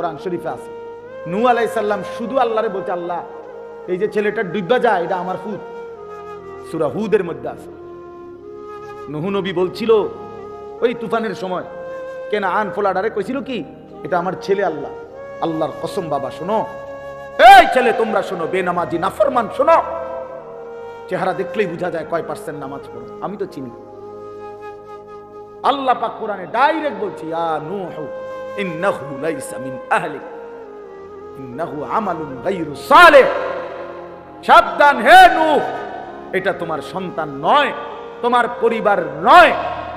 কোরআন শরীফে আছে। নু আলাইসাল্লাম শুধু আল্লাহরে বলছে, আল্লাহ, এই যে ছেলেটা ডুববা যায়, এটা আমার ফুট সুরা হুদের মধ্যে আছে। নুহু নবী বলছিল, ওই তুফানের সময় কেন আন ফোলাডারে কইছিল কি, এটা আমার ছেলে আল্লাহ। আল্লাহর কসম বাবা, শোনো। এই ছেলে, তোমরা শোনো, বেনামাজি, নাফরমান, শোনো। চেহারা দেখলেই বোঝা যায় কয় পার্সেন্ট নামাজ পড়ো। আমি তো চিনি। আল্লাহ পাক কোরআনে ডাইরেক্ট বলছি, ইয়া নূহু ইন্নাহু লাইসা মিন আহলিক। ইন্নাহু আমালুন গায়রু সালেহ। সাবধান হে নূহ, এটা তোমার সন্তান নয়, তোমার পরিবার নয়।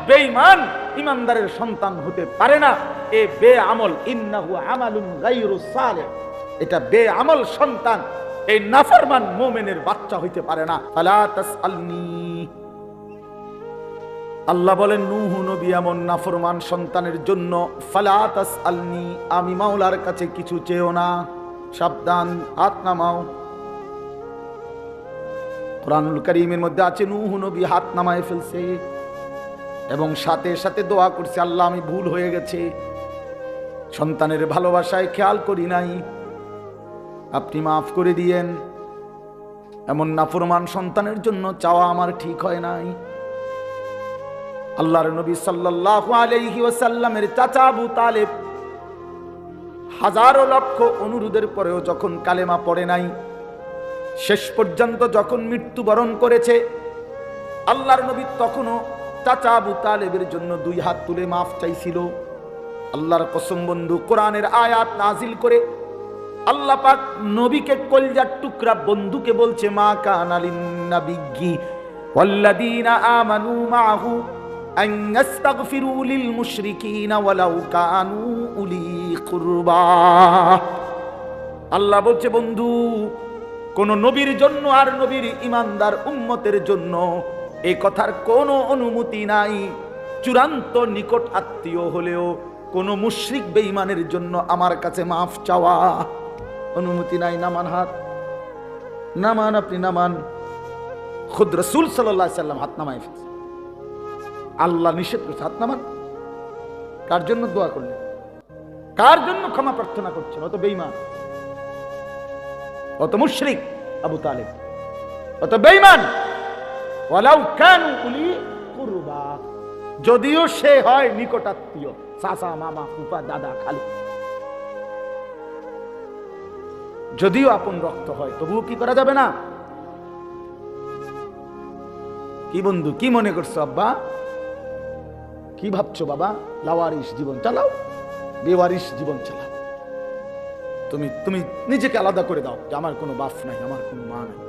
বেঈমান ইমানদারের সন্তান হতে পারে না। এ বে আমল ইন্নাহু আমালুন গায়রু সালেহ। এটা বে আমল সন্তান। এই নাফরমান মোমেনের বাচ্চা হইতে পারে না। ফালা তাসআলনি। আল্লাহ বলেন, নুহু নবী এমন নাফরমান সন্তানের জন্য ফালাতাস আলনি আমি মাওলার কাছে কিছু চেয়েও না। সাবধান, হাত নামাও। কোরআনুল করিমের মধ্যে আছে, নুহু নবী হাত নামায় ফেলছে এবং সাথে সাথে দোয়া করছে, আল্লাহ আমি ভুল হয়ে গেছে। সন্তানের ভালোবাসায় খেয়াল করি নাই। আপনি মাফ করে দিয়েন। এমন নাফরমান সন্তানের জন্য চাওয়া আমার ঠিক হয় নাই। আল্লাহর নবী সাল্লাল্লাহু আলাইহি ওয়াসাল্লামের চাচা আবু তালেব হাজারো লক্ষ অনুরোধের পরেও যখন কালেমা পড়ে নাই শেষ পর্যন্ত যখন মৃত্যুবরণ করেছে আল্লাহর নবী তখনও চাচা আবু তালেবের জন্য দুই হাত তুলে মাফ চাইছিল আল্লাহর কসম বন্ধু কোরআনের আয়াত নাজিল করে আল্লাহ পাক নবীকে কলজার টুকরা বন্ধুকে বলছে মা কানালিন নাবিগি والذين آمنوا معه أن يستغفروا للمشركين ولو كانوا أولي قربى আল্লাহ বলছে বন্ধু কোন নবীর জন্য আর নবীর ইমানদার উম্মতের জন্য এই কথার কোনো অনুমতি নাই চূড়ান্ত নিকট আত্মীয় হলেও কোন মুশরিক বেঈমানের জন্য আমার কাছে মাফ চাওয়া অনুমতি নাই নামান হাত নামান আপনি নামান খুদ রসুল সাল্লাহ সাল্লাম হাত নামায় ফেলছে আল্লাহ নিষেধ করছে, হাত নামান। কার জন্য দোয়া করলেন? কার জন্য ক্ষমা প্রার্থনা করছেন? অত বেইমান অত মুশরিক আবু তালেব। অত বেইমান যদিও সে হয় নিকটাত্মীয়, চাচা, মামা ফুপা দাদা, খালু। যদিও আপন রক্ত হয়, তবুও কি করা যাবে না? কি বন্ধু, কি মনে করছ আব্বা? কি ভাবছ বাবা? লাওয়ারিস জীবন চালাও বেওয়ারিস জীবন চালাও। তুমি তুমি নিজেকে আলাদা করে দাও যে আমার কোনো বাফ নাই, আমার কোনো মা নাই।